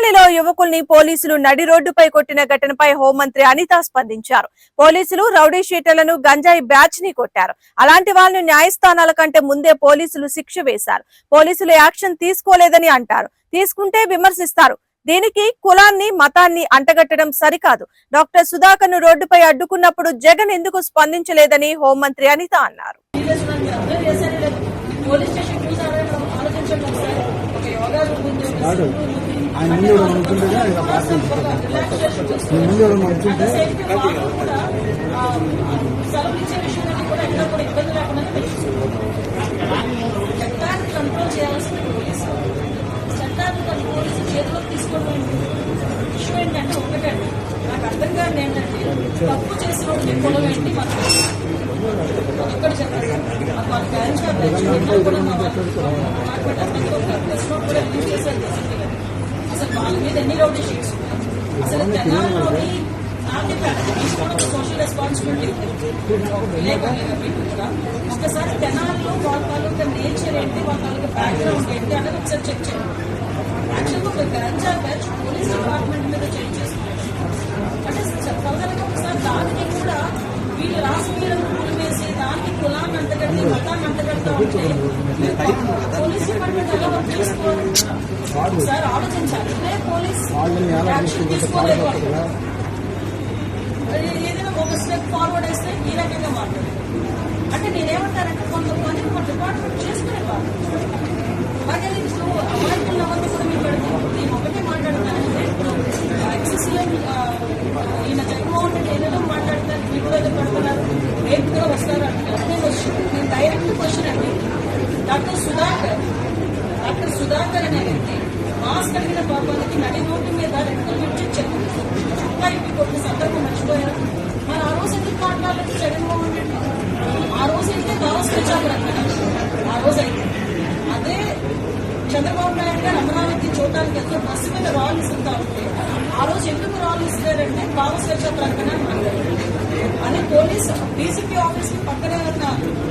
తెనాలిలో యువకుల్ని పోలీసులు నడి రోడ్డుపై కొట్టిన ఘటనపై హోంమంత్రి అనిత స్పందించారు. పోలీసులు రౌడీ షీటర్లను గంజాయి బ్యాచ్ని కొట్టారు. అలాంటి వాళ్ళను న్యాయస్థానాల కంటే ముందే పోలీసులు శిక్ష వేశారు. పోలీసులు యాక్షన్ తీసుకోలేదని అంటారు. తీసుకుంటే విమర్శిస్తారు. దీనికి కులాన్ని మతాన్ని అంటగట్టడం సరికాదు. డాక్టర్ సుధాకర్ను రోడ్డుపై అడ్డుకున్నప్పుడు జగన్ ఎందుకు స్పందించలేదని హోంమంత్రి అనిత అన్నారు. పోలీస్ స్టేషన్ ఆయన ముందు ఎవరు అనుకుంటేనే ఆయన ప్రార్థన ముందు ఎవరు విషయంలో కూడా ఇబ్బంది ఏంటంటే నాకు అర్థం ఏంటంటే తప్పు చేసిన వాళ్ళకి కులం ఏంటి మనం మాకు వాళ్ళ పేరెంట్స్ కూడా మా వాళ్ళు కూడా రిలీజ్ చేశారు. అసలు వాళ్ళ మీద ఎన్ని రౌడీ షీట్స్? అసలు తెలంగాణలోని సోషల్ రెస్పాన్సిబిలిటీ ఒకసారి తెనాల్లో వాళ్ళ తాలూకా నేచర్ ఏంటి? వాళ్ళ తాలూకా బ్యాక్గ్రౌండ్ ఏంటి? అనేది ఒకసారి చెక్ చేయండి. యాక్చువల్గా ఒక గంజా బ్యాచ్ పోలీస్ డిపార్ట్మెంట్ మీద చెక్ చేస్తున్నారు అంటే ఒకసారి. దానికి కూడా వీళ్ళు రాజకీయాలను పూలు వేసి దానికి కులాన్ని అంతగట్టి మతాన్ని అంతగడతా ఉంటే పోలీస్ డిపార్ట్మెంట్ ఎలా వర్క్ చేసుకోవాలి? ఒకసారి ఆలోచించాలి. పోలీస్ యాక్షన్ తీసుకోలేదు వాళ్ళు. అది ఏదైనా ఒక స్టెప్ ఫార్వర్డ్ వేస్తే ఈ రకంగా మాట్లాడారు. అంటే నేనేమంటానంటే కొంతమంది మన డిపార్ట్మెంట్ చేసుకునేవాళ్ళు అలాగే ఇప్పుడు అమాయకులు ఎవరిని కూడా మీరు పెడతారు నేను ఒకటే మాట్లాడతానంటే ఎక్సెస్ఎం ఈయన జగన్మోహన్ రెడ్డి ఏదేదో మాట్లాడతారు మీరు కూడా ఏదో పెడుతున్నారు రేపు కూడా వస్తారు? అంటారు నేను డైరెక్ట్ క్వశ్చన్ అండి. డాక్టర్ సుధాకర్ సుధాకర్ అనే వ్యక్తి మాస్క్ కలిగిన పాపానికి నడి రోడ్డు మీద రెండు నుంచి చెప్పి చుట్టా ఇంటి సందర్భం మర్చిపోయారు మరి ఆ రోజు ఎందుకు మాట్లాడలేదు జగన్మోహన్ రెడ్డి ఆ రోజు అయితే దావస్ ప్రచారం ఆ రోజు అయితే అదే చంద్రబాబు నాయుడు గారు అమరావతి చూడడానికి వెళ్తే బస్సు మీద రాళ్ళు ఇస్తుంటా ఉంటే ఆ రోజు ఎందుకు రాళ్ళు ఇస్తారంటే భావ స్వేచ్ఛ ప్రకటన అని పోలీస్ డీసీపీ ఆఫీస్కి పక్కనే ఉన్న